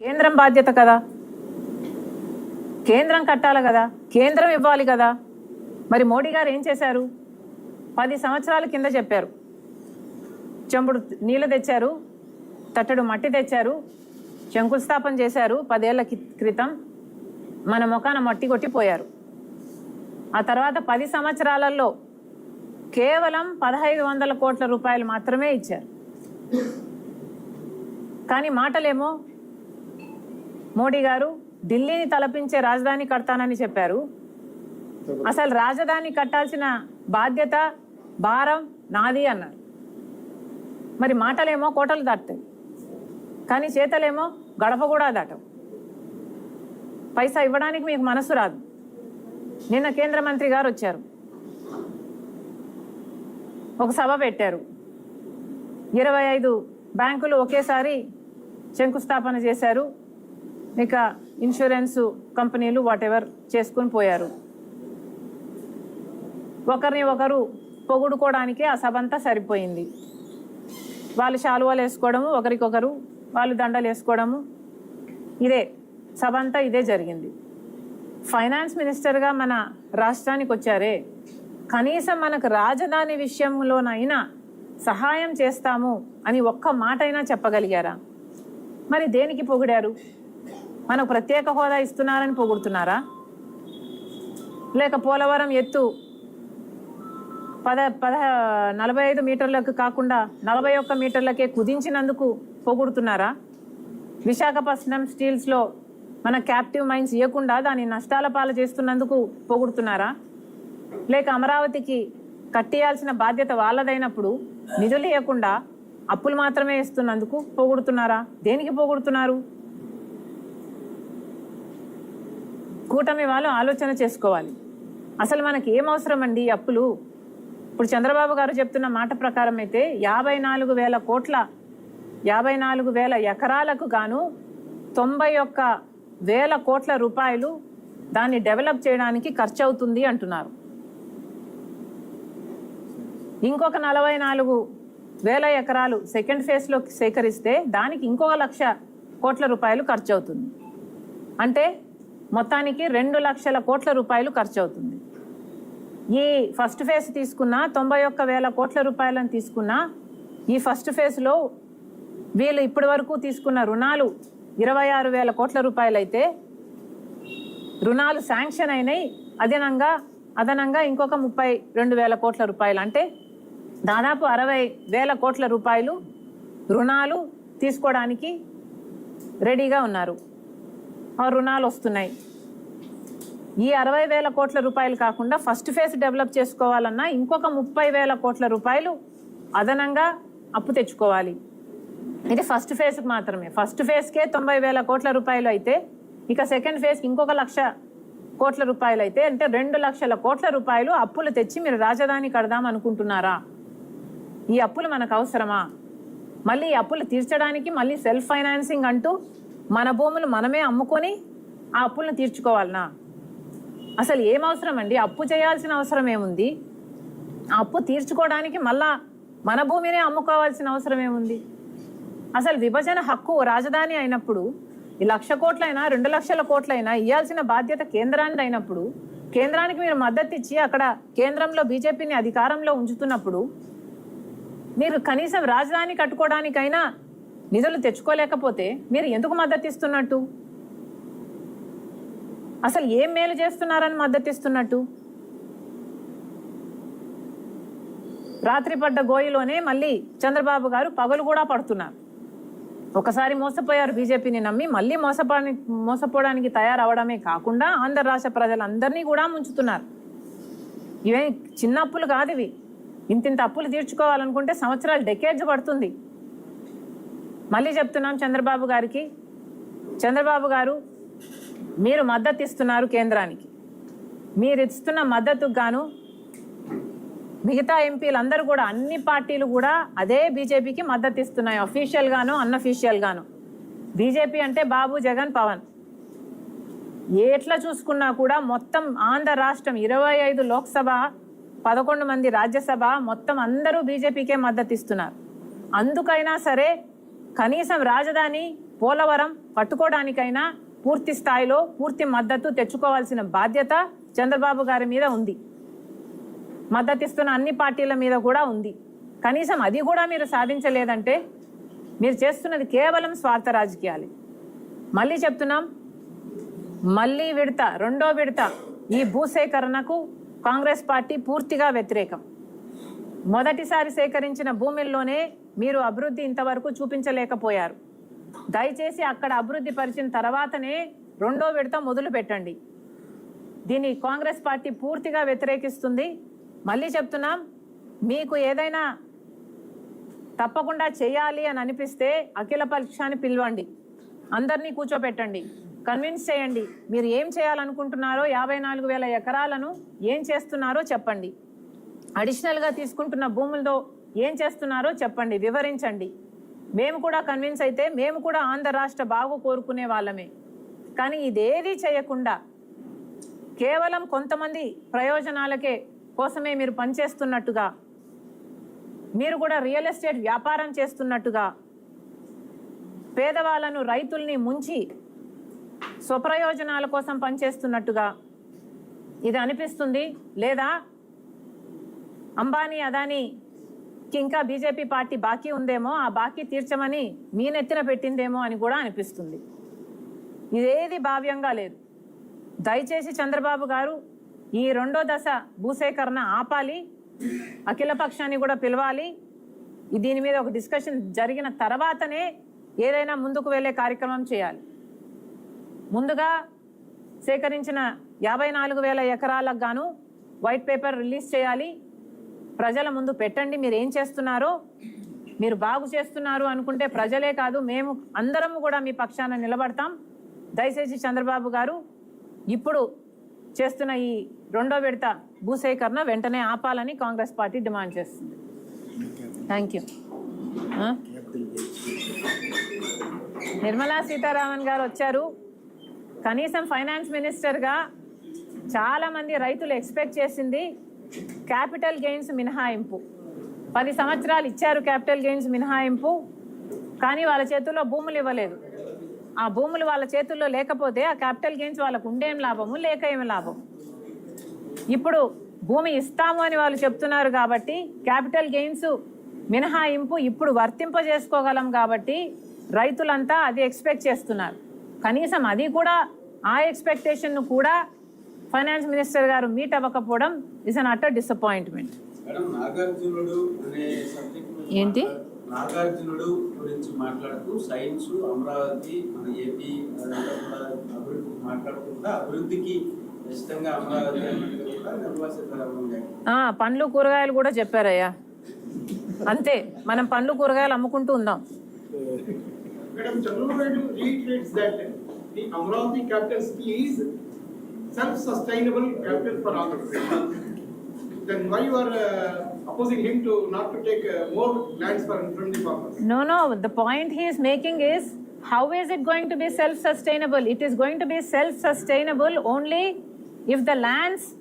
కేంద్రం బాధ్యత కదా. కేంద్రం కట్టాలి కదా. కేంద్రం ఇవ్వాలి కదా. మరి మోడీ గారు ఏం చేశారు? పది సంవత్సరాల కింద చెప్పారు. చెంబుడు నీళ్ళు తెచ్చారు తట్టడు మట్టి తెచ్చారు శంకుస్థాపన చేశారు పదేళ్ళ క్రితం. మన ముఖాన మట్టి కొట్టిపోయారు ఆ తర్వాత పది సంవత్సరాలలో కేవలం పదహైదు వందల కోట్ల రూపాయలు మాత్రమే ఇచ్చారు. కానీ మాటలేమో మోడీ గారు ఢిల్లీని తలపించే రాజధాని కడతానని చెప్పారు. అసలు రాజధాని కట్టాల్సిన బాధ్యత భారం నాది అన్నారు. మరి మాటలేమో కోటలు దాటుతాయి. కానీ చేతలేమో గడప కూడా దాటవు. పైసా ఇవ్వడానికి మీకు మనసు రాదు. నిన్న కేంద్ర మంత్రి గారు వచ్చారు. ఒక సభ పెట్టారు. ఇరవై ఐదు బ్యాంకులు ఒకేసారి శంకుస్థాపన చేశారు. ఇక ఇన్సూరెన్స్ కంపెనీలు వాటెవర్ చేసుకుని పోయారు. ఒకరిని ఒకరు పొగుడుకోవడానికి ఆ సభ అంతా సరిపోయింది. వాళ్ళు శాలువాలు వేసుకోవడము ఒకరికొకరు వాళ్ళు దండలు వేసుకోవడము ఇదే సభ అంతా ఇదే జరిగింది. ఫైనాన్స్ మినిస్టర్గా మన రాష్ట్రానికి వచ్చారే. కనీసం మనకు రాజధాని విషయంలోనైనా సహాయం చేస్తాము అని ఒక్క మాట అయినా చెప్పగలిగారా? మరి దేనికి పొగిడారు? మనకు ప్రత్యేక హోదా ఇస్తున్నారని పొగుడుతున్నారా? లేక పోలవరం ఎత్తు పద పద నలభై ఐదు మీటర్లకు కాకుండా నలభై ఒక్క మీటర్లకే కుదించినందుకు పొగుడుతున్నారా? విశాఖపట్నం స్టీల్స్లో మన క్యాప్టివ్ మైన్స్ ఇవ్వకుండా దాని నష్టాల పాలు చేస్తున్నందుకు పొగుడుతున్నారా? లేక అమరావతికి కట్టేయాల్సిన బాధ్యత వాళ్ళదైనప్పుడు నిధులు ఇవ్వకుండా అప్పులు మాత్రమే ఇస్తున్నందుకు పొగుడుతున్నారా? దేనికి పొగుడుతున్నారు? కూటమి వాళ్ళు ఆలోచన చేసుకోవాలి. అసలు మనకి ఏం అవసరం అండి అప్పులు? ఇప్పుడు చంద్రబాబు గారు చెప్తున్న మాట ప్రకారం అయితే యాభై నాలుగు వేల కోట్ల యాభై నాలుగు వేల ఎకరాలకు గాను తొంభై ఒక్క వేల కోట్ల రూపాయలు దాన్ని డెవలప్ చేయడానికి ఖర్చు అవుతుంది అంటున్నారు. ఇంకొక నలభై నాలుగు వేల ఎకరాలు సెకండ్ ఫేజ్లో సేకరిస్తే దానికి ఇంకొక లక్ష కోట్ల రూపాయలు ఖర్చు అవుతుంది అంటే మొత్తానికి రెండు లక్షల కోట్ల రూపాయలు ఖర్చు అవుతుంది ఈ ఫస్ట్ ఫేజ్ తీసుకున్న తొంభై ఒక్క వేల కోట్ల రూపాయలను తీసుకున్న ఈ ఫస్ట్ ఫేజ్లో వీళ్ళు ఇప్పటి వరకు తీసుకున్న రుణాలు ఇరవై ఆరు వేల కోట్ల రూపాయలైతే రుణాలు శాంక్షన్ అయినాయి. అదనంగా అదనంగా ఇంకొక ముప్పై రెండు వేల కోట్ల రూపాయలు. అంటే దాదాపు అరవై వేల కోట్ల రూపాయలు రుణాలు తీసుకోవడానికి రెడీగా ఉన్నారు. రుణాలు వస్తున్నాయి. ఈ అరవై వేల కోట్ల రూపాయలు కాకుండా ఫస్ట్ ఫేజ్ డెవలప్ చేసుకోవాలన్నా ఇంకొక ముప్పై వేల కోట్ల రూపాయలు అదనంగా అప్పు తెచ్చుకోవాలి. ఇది ఫస్ట్ ఫేజ్కి మాత్రమే. ఫస్ట్ ఫేజ్కే తొంభై వేల కోట్ల రూపాయలు అయితే ఇక సెకండ్ ఫేజ్కి ఇంకొక లక్ష కోట్ల రూపాయలు అయితే అంటే రెండు లక్షల కోట్ల రూపాయలు అప్పులు తెచ్చి మీరు రాజధాని కడదాం అనుకుంటున్నారా? ఈ అప్పులు మనకు అవసరమా? మళ్ళీ ఈ అప్పులు తీర్చడానికి మళ్ళీ సెల్ఫ్ ఫైనాన్సింగ్ అంటూ మన భూములు మనమే అమ్ముకొని ఆ అప్పులను తీర్చుకోవాలనా? అసలు ఏం అవసరం అండి అప్పు చేయాల్సిన అవసరం ఏముంది? ఆ అప్పు తీర్చుకోవడానికి మళ్ళా మన భూమినే అమ్ముకోవాల్సిన అవసరం ఏముంది? అసలు విభజన హక్కు రాజధాని అయినప్పుడు ఈ లక్ష కోట్లైనా రెండు లక్షల కోట్లైనా ఇవ్వాల్సిన బాధ్యత కేంద్రానికి అయినప్పుడు కేంద్రానికి మీరు మద్దతు ఇచ్చి అక్కడ కేంద్రంలో బీజేపీని అధికారంలో ఉంచుతున్నప్పుడు మీరు కనీసం రాజధాని కట్టుకోవడానికైనా నిధులు తెచ్చుకోలేకపోతే మీరు ఎందుకు మద్దతు ఇస్తున్నట్టు అసలు ఏం మేలు చేస్తున్నారని మద్దతు ఇస్తున్నట్టు రాత్రి పడ్డ గోయిలోనే మళ్ళీ చంద్రబాబు గారు పగలు కూడా పడుతున్నారు. ఒకసారి మోసపోయారు బీజేపీని నమ్మి మళ్ళీ మోసపడి మోసపోవడానికి తయారవడమే కాకుండా ఆంధ్ర రాష్ట్ర ప్రజలందరినీ కూడా ముంచుతున్నారు. ఇవే చిన్న అప్పులు కాదు ఇవి. ఇంతింత అప్పులు తీర్చుకోవాలనుకుంటే సంవత్సరాలు డెకేజ్ పడుతుంది. మళ్ళీ చెప్తున్నాం చంద్రబాబు గారికి. చంద్రబాబు గారు మీరు మద్దతు ఇస్తున్నారు కేంద్రానికి. మీరు ఇస్తున్న మద్దతుకు గాను మిగతా ఎంపీలందరూ కూడా అన్ని పార్టీలు కూడా అదే బీజేపీకి మద్దతు ఇస్తున్నాయి. అఫీషియల్గాను అన్అఫీషియల్గాను బీజేపీ అంటే బాబు జగన్ పవన్. ఎట్లా చూసుకున్నా కూడా మొత్తం ఆంధ్ర రాష్ట్రం ఇరవై ఐదు లోక్సభ పదకొండు మంది రాజ్యసభ మొత్తం అందరూ బీజేపీకే మద్దతు ఇస్తున్నారు. అందుకైనా సరే కనీసం రాజధాని పోలవరం పట్టుకోవడానికైనా పూర్తి స్థాయిలో పూర్తి మద్దతు తెచ్చుకోవాల్సిన బాధ్యత చంద్రబాబు గారి మీద ఉంది. మద్దతిస్తున్న అన్ని పార్టీల మీద కూడా ఉంది. కనీసం అది కూడా మీరు సాధించలేదంటే మీరు చేస్తున్నది కేవలం స్వార్థ రాజకీయాలే. మళ్ళీ చెప్తున్నాం మళ్ళీ విడత రెండో విడత ఈ భూసేకరణకు కాంగ్రెస్ పార్టీ పూర్తిగా వ్యతిరేకం. మొదటిసారి సేకరించిన భూముల్లోనే మీరు అభివృద్ధి ఇంతవరకు చూపించలేకపోయారు. దయచేసి అక్కడ అభివృద్ధి పరిచిన తర్వాతనే రెండో విడత మొదలు పెట్టండి. దీన్ని కాంగ్రెస్ పార్టీ పూర్తిగా వ్యతిరేకిస్తుంది. మళ్ళీ చెప్తున్నాం మీకు ఏదైనా తప్పకుండా చేయాలి అని అనిపిస్తే అఖిల పరీక్షాన్ని పిలవండి. అందరినీ కూర్చోపెట్టండి. కన్విన్స్ చేయండి. మీరు ఏం చేయాలనుకుంటున్నారో యాభై నాలుగు వేల ఎకరాలను ఏం చేస్తున్నారో చెప్పండి. అడిషనల్గా తీసుకుంటున్న భూములతో ఏం చేస్తున్నారో చెప్పండి వివరించండి. మేము కూడా కన్విన్స్ అయితే మేము కూడా ఆంధ్ర రాష్ట్ర బాగు కోరుకునే వాళ్ళమే. కానీ ఇదేది చేయకుండా కేవలం కొంతమంది ప్రయోజనాలకే కోసమే మీరు పనిచేస్తున్నట్టుగా మీరు కూడా రియల్ ఎస్టేట్ వ్యాపారం చేస్తున్నట్టుగా పేదవాళ్ళను రైతుల్ని ముంచి స్వప్రయోజనాల కోసం పనిచేస్తున్నట్టుగా ఇది అనిపిస్తుంది. లేదా అంబానీ అదానీ ఇంకా బీజేపీ పార్టీ బాకీ ఉందేమో ఆ బాకీ తీర్చమని మీ నెత్తిన పెట్టిందేమో అని కూడా అనిపిస్తుంది. ఇదేది భావ్యంగా లేదు. దయచేసి చంద్రబాబు గారు ఈ రెండో దశ భూసేకరణ ఆపాలి అఖిల పక్షాన్ని కూడా పిలవాలి. దీని మీద ఒక డిస్కషన్ జరిగిన తర్వాతనే ఏదైనా ముందుకు వెళ్ళే కార్యక్రమం చేయాలి. ముందుగా సేకరించిన యాభై నాలుగు వేల ఎకరాలకు గాను వైట్ పేపర్ రిలీజ్ చేయాలి. ప్రజల ముందు పెట్టండి మీరు ఏం చేస్తున్నారో మీరు బాగు చేస్తున్నారు అనుకుంటే ప్రజలే కాదు మేము అందరం కూడా మీ పక్షాన నిలబడతాం. దయచేసి చంద్రబాబు గారు ఇప్పుడు చేస్తున్న ఈ రెండో విడత భూసేకరణ వెంటనే ఆపాలని కాంగ్రెస్ పార్టీ డిమాండ్ చేస్తుంది. థ్యాంక్ యూ నిర్మలా సీతారామన్ గారు వచ్చారు. కనీసం ఫైనాన్స్ మినిస్టర్గా చాలామంది రైతులు ఎక్స్పెక్ట్ చేసింది క్యాపిటల్ గెయిన్స్ మినహాయింపు. పది సంవత్సరాలు ఇచ్చారు క్యాపిటల్ గెయిన్స్ మినహాయింపు కానీ వాళ్ళ చేతుల్లో భూములు ఇవ్వలేదు. ఆ భూములు వాళ్ళ చేతుల్లో లేకపోతే ఆ క్యాపిటల్ గెయిన్స్ వాళ్ళకు ఉండేం లాభము లేక ఏం లాభం? ఇప్పుడు భూమి ఇస్తాము అని వాళ్ళు చెప్తున్నారు కాబట్టి క్యాపిటల్ గెయిన్స్ మినహాయింపు ఇప్పుడు వర్తింపజేసుకోగలం కాబట్టి రైతులంతా అది ఎక్స్పెక్ట్ చేస్తున్నారు. కనీసం అది కూడా ఆ ఎక్స్పెక్టేషన్ను కూడా ఫైనాన్స్ మినిస్టర్ గారు మీట్ అవ్వకపోవడం is an utter disappointment madam ఏంటి? నాగార్జునుడు గురించి మాట్లాడుతూ సైన్స్ అమరావతి మన ఏపీ అభివృద్ధి మాట్లాడుకుంటా అభివృద్ధికి ఖచ్చితంగా అమరావతి అన్నట్టుగా కూడా నిర్మలా సీతారామన్ గారు ఆ, పండ్లు కూరగాయలు కూడా చెప్పారయ్యా. అంతే మనం పండ్లు కూరగాయలు అమ్ముకుంటూ ఉందాం. Naidu reiterates that the Amravati capital city is self-sustainable capital for Pradesh. Then why you are uh, opposing him to not to take uh, more lands for from the farmers? No, no. The point he is making is how is it going to be self sustainable? It is going to be self sustainable only if the lands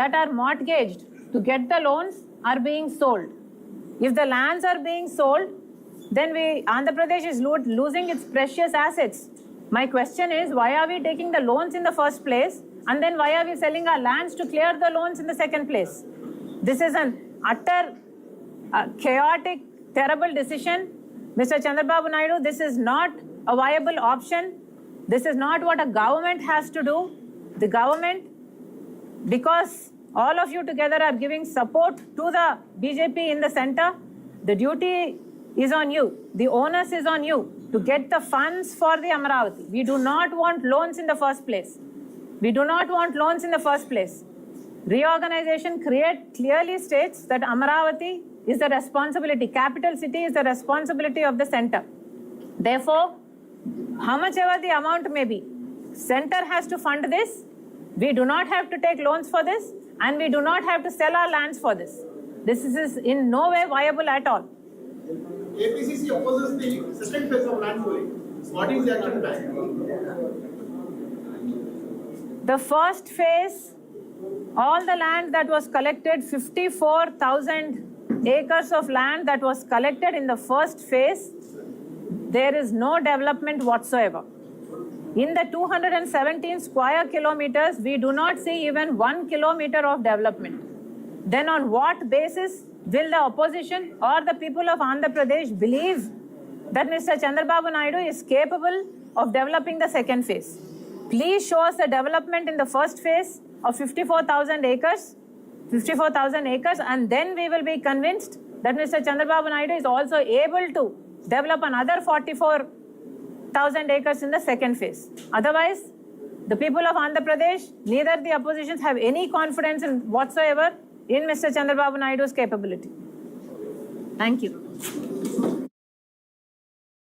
that are mortgaged to get the loans are being sold. If the lands are being sold, then we Andhra Pradesh is lo- losing its precious assets. My question is why are we taking the loans in the first place and then why are we selling our lands to clear the loans in the second place? This is an utter a chaotic, terrible decision. Mr. Chandrababu Naidu, this is not a viable option. This is not what a government has to do. The government, because all of you together are giving support to the BJP in the center, the duty is on you. The onus is on you to get the funds for the Amaravati. We do not want loans in the first place. We do not want loans in the first place. Reorganization create clearly states that Amaravati is the responsibility, capital city is the responsibility of the center. Therefore, how much ever the amount may be, center has to fund this. We do not have to take loans for this, and we do not have to sell our lands for this. This is in no way viable at all. APCC opposes the second phase of land pooling. What is the action plan? The first phase, all the land that was collected, 54,000 acres of land that was collected in the first phase, there is no development whatsoever. In the 217 square kilometers, we do not see even one kilometer of development. Then, on what basis will the opposition or the people of Andhra Pradesh believe that Mr. Chandrababu Naidu is capable of developing the second phase? Please show us the development in the first phase of 54,000 acres, 54,000 acres, and then we will be convinced that Mr. Chandrababu Naidu is also able to develop another 44,000 acres in the second phase. Otherwise, the people of Andhra Pradesh, neither the oppositions have any confidence in whatsoever in Mr. Chandrababu Naidu's capability. Thank you.